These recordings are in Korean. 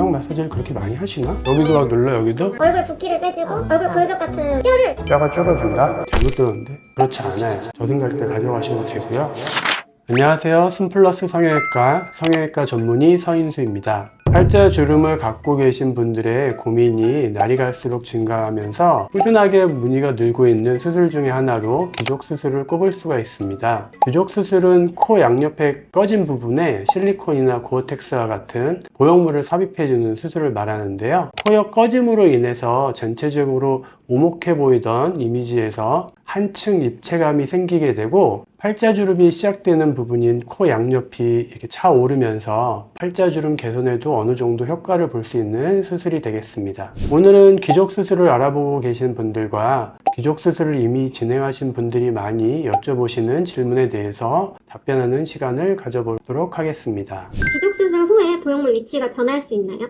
경락 마사지를 그렇게 많이 하시나? 여기도 막 눌러 여기도? 얼굴 붓기를 빼주고 얼굴 골격 같은 뼈를 뼈가 줄어든다? 잘못 들었는데? 그렇지 않아요. 저 생각 때 가져가시면 되고요. 안녕하세요. 순플러스 성형외과 성형외과 전문의 서인수입니다. 팔자 주름을 갖고 계신 분들의 고민이 날이 갈수록 증가하면서 꾸준하게 문의가 늘고 있는 수술 중에 하나로 귀족 수술을 꼽을 수가 있습니다. 귀족 수술은 코 양옆에 꺼진 부분에 실리콘이나 고어텍스와 같은 보형물을 삽입해주는 수술을 말하는데요. 코옆 꺼짐으로 인해서 전체적으로 오목해 보이던 이미지에서 한층 입체감이 생기게 되고 팔자주름이 시작되는 부분인 코 양옆이 이렇게 차오르면서 팔자주름 개선에도 어느 정도 효과를 볼 수 있는 수술이 되겠습니다. 오늘은 귀족 수술을 알아보고 계신 분들과 귀족 수술을 이미 진행하신 분들이 많이 여쭤보시는 질문에 대해서 답변하는 시간을 가져보도록 하겠습니다. 기족 수술 후에 보형물 위치가 변할 수 있나요?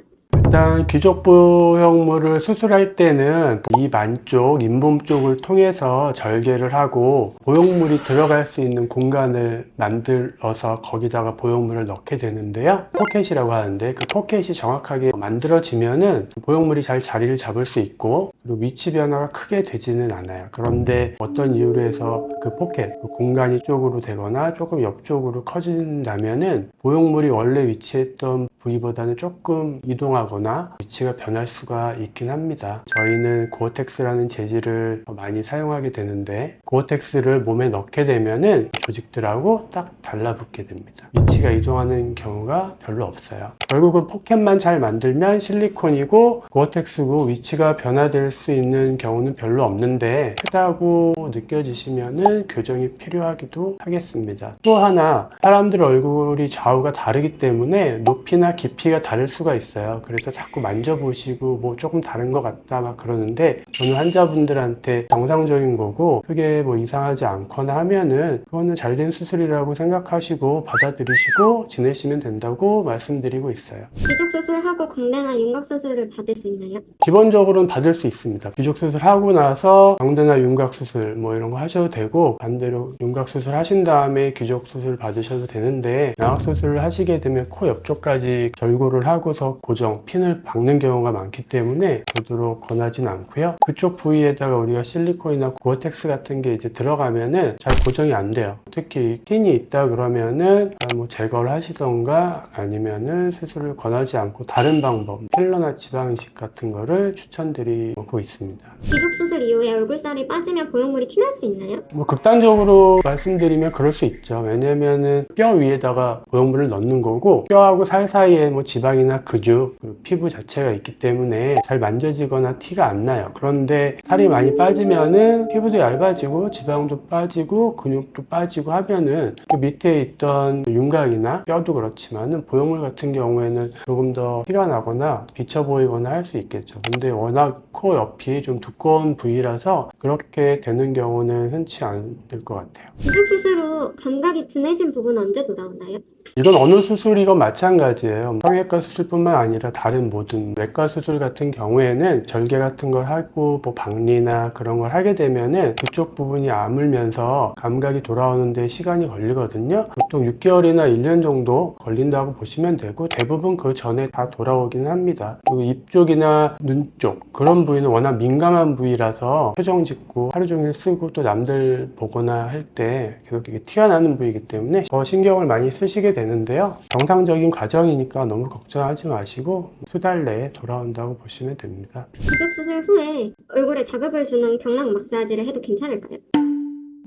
일단 귀족 보형물을 수술할 때는 입 안쪽, 잇몸 쪽을 통해서 절개를 하고 보형물이 들어갈 수 있는 공간을 만들어서 거기다가 보형물을 넣게 되는데요. 포켓이라고 하는데 그 포켓이 정확하게 만들어지면은 보형물이 잘 자리를 잡을 수 있고 위치 변화가 크게 되지는 않아요. 그런데 어떤 이유로 해서 그 포켓, 그 공간이 쪽으로 되거나 조금 옆쪽으로 커진다면은 보형물이 원래 위치했던 부위보다는 조금 이동하거나 위치가 변할 수가 있긴 합니다. 저희는 고어텍스라는 재질을 많이 사용하게 되는데 고어텍스를 몸에 넣게 되면은 조직들하고 딱 달라붙게 됩니다. 위치가 이동하는 경우가 별로 없어요. 결국은 포켓만 잘 만들면 실리콘이고 고어텍스고 위치가 변화될 수 있는 경우는 별로 없는데 크다고 느껴지시면은 교정이 필요하기도 하겠습니다. 또 하나 사람들 얼굴이 좌우가 다르기 때문에 높이나 깊이가 다를 수가 있어요. 그래서 자꾸 만져보시고 뭐 조금 다른 것 같다 막 그러는데 저는 환자분들한테 정상적인 거고 크게 뭐 이상하지 않거나 하면은 그거는 잘된 수술이라고 생각하시고 받아들이시고 지내시면 된다고 말씀드리고 있어요. 기족 수술하고 광대나 윤곽 수술을 받을 수 있나요? 기본적으로는 받을 수 있 습니다. 귀족 수술 하고 나서 광대나 윤곽 수술 뭐 이런 거 하셔도 되고 반대로 윤곽 수술 하신 다음에 귀족 수술 받으셔도 되는데 양악 수술을 하시게 되면 코 옆쪽까지 절골을 하고서 고정 핀을 박는 경우가 많기 때문에 되도록 권하진 않고요. 그쪽 부위에다가 우리가 실리콘이나 고어텍스 같은 게 이제 들어가면은 잘 고정이 안 돼요. 특히 핀이 있다 그러면은 뭐 제거를 하시던가 아니면은 수술을 권하지 않고 다른 방법 필러나 지방 이식 같은 거를 추천드리고 있습니다. 기족 수술 이후에 얼굴살이 빠지면 보형물이 티날 수 있나요? 뭐 극단적으로 말씀드리면 그럴 수 있죠. 왜냐면은 뼈 위에다가 보형물을 넣는 거고 뼈하고 살 사이에 뭐 지방이나 근육, 그 피부 자체가 있기 때문에 잘 만져지거나 티가 안 나요. 그런데 살이 많이 빠지면은 피부도 얇아지고 지방도 빠지고 근육도 빠지고 하면은 그 밑에 있던 윤곽이나 뼈도 그렇지만은 보형물 같은 경우에는 조금 더 티가 나거나 비쳐 보이거나 할 수 있겠죠. 근데 워낙 코 옆이 좀 두꺼운 부위라서 그렇게 되는 경우는 흔치 않을 것 같아요. 기족 수술 후 감각이 둔해진 부분은 언제 돌아오나요? 이건 어느 수술이건 마찬가지예요. 성형외과 수술뿐만 아니라 다른 모든 외과 수술 같은 경우에는 절개 같은 걸 하고 뭐 박리나 그런 걸 하게 되면은 그쪽 부분이 아물면서 감각이 돌아오는데 시간이 걸리거든요. 보통 6개월이나 1년 정도 걸린다고 보시면 되고 대부분 그 전에 다 돌아오기는 합니다. 그리고 입 쪽이나 눈 쪽 그런 부위는 워낙 민감한 부위라서 표정 짓고 하루 종일 쓰고 또 남들 보거나 할 때 계속 이게 티가 나는 부위이기 때문에 더 신경을 많이 쓰시게 되는데요. 정상적인 과정이니까 너무 걱정하지 마시고 수달 내에 돌아온다고 보시면 됩니다. 기족 수술 후에 얼굴에 자극을 주는 경락 마사지를 해도 괜찮을까요?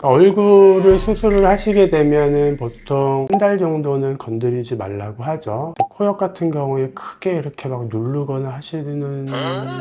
얼굴을 수술을 하시게 되면은 보통 한 달 정도는 건드리지 말라고 하죠. 또 코옆 같은 경우에 크게 이렇게 막 누르거나 하시는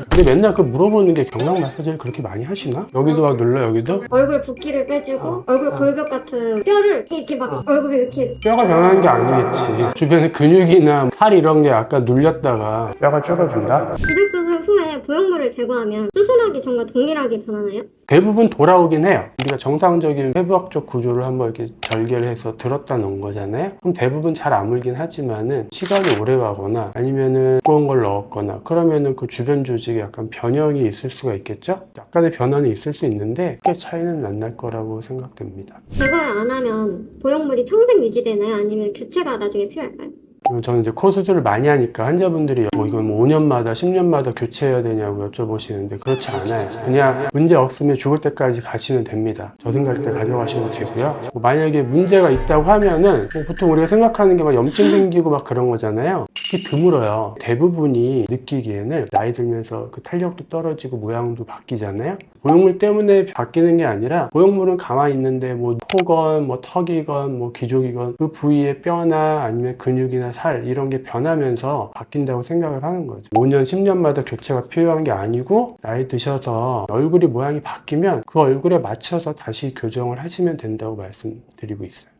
근데 맨날 그 물어보는 게 경락 마사지를 그렇게 많이 하시나? 여기도 막 눌러 여기도? 얼굴 붓기를 빼주고 어. 얼굴 어. 골격 같은 뼈를 이렇게 막 어. 얼굴 이렇게 뼈가 변하는 게 아니겠지. 주변에 근육이나 살 이런 게 약간 눌렸다가 뼈가 줄어든다? 기족 수술 후에 보형물을 제거하면 수술하기 전과 동일하게 변하나요? 대부분 돌아오긴 해요. 우리가 정상적인 해부학적 구조를 한번 이렇게 절개를 해서 들었다 놓은 거잖아요. 그럼 대부분 잘 아물긴 하지만은 시간이 오래 가거나 아니면은 두꺼운 걸 넣었거나 그러면은 그 주변 조직에 약간 변형이 있을 수가 있겠죠? 약간의 변화는 있을 수 있는데 크게 차이는 안 날 거라고 생각됩니다. 제거를 안 하면 보형물이 평생 유지되나요? 아니면 교체가 나중에 필요할까요? 그리고 저는 이제 코 수술을 많이 하니까 환자분들이 뭐 이건 뭐 5년마다 10년마다 교체해야 되냐고 여쭤보시는데 그렇지 않아요. 그냥 문제 없으면 죽을 때까지 가시면 됩니다. 저승 갈 때 가져가시면 되고요. 뭐 만약에 문제가 있다고 하면은 뭐 보통 우리가 생각하는 게 막 염증 생기고 막 그런 거잖아요. 특히 드물어요. 대부분이 느끼기에는 나이 들면서 그 탄력도 떨어지고 모양도 바뀌잖아요. 보형물 때문에 바뀌는 게 아니라 보형물은 가만히 있는데 뭐 코건 뭐 턱이건 뭐 귀족이건 그 부위의 뼈나 아니면 근육이나 살 이런 게 변하면서 바뀐다고 생각을 하는 거죠. 5년, 10년마다 교체가 필요한 게 아니고 나이 드셔서 얼굴이 모양이 바뀌면 그 얼굴에 맞춰서 다시 교정을 하시면 된다고 말씀드리고 있어요.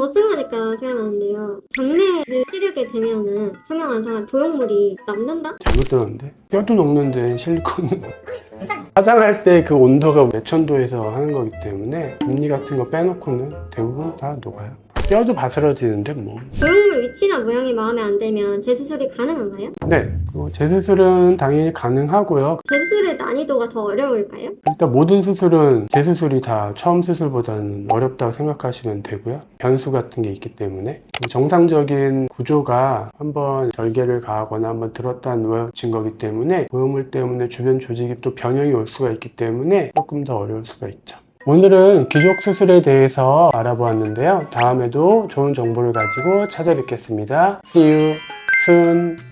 저승하니까 생각나는데요. 장례를 치르게 되면은 성형환상한 도형물이 남는다? 잘못 들었는데 뼈도 녹는데 실리콘은 화장할 때 그 온도가 몇천 도에서 하는 거기 때문에 금리 같은 거 빼놓고는 대부분 다 녹아요 뼈도 바스러지는데 뭐 도형물 위치나 모양이 마음에 안 들면 재수술이 가능한가요? 네, 그리고 재수술은 당연히 가능하고요. 재수술의 난이도가 더 어려울까요? 일단 모든 수술은 재수술이 다 처음 수술보다는 어렵다고 생각하시면 되고요. 변수 같은 게 있기 때문에 정상적인 구조가 한번 절개를 가하거나 한번 들었다 놓아진 거기 때문에 보형물 때문에 주변 조직이 또 변형이 올 수가 있기 때문에 조금 더 어려울 수가 있죠. 오늘은 귀족 수술에 대해서 알아보았는데요. 다음에도 좋은 정보를 가지고 찾아뵙겠습니다. See you soon.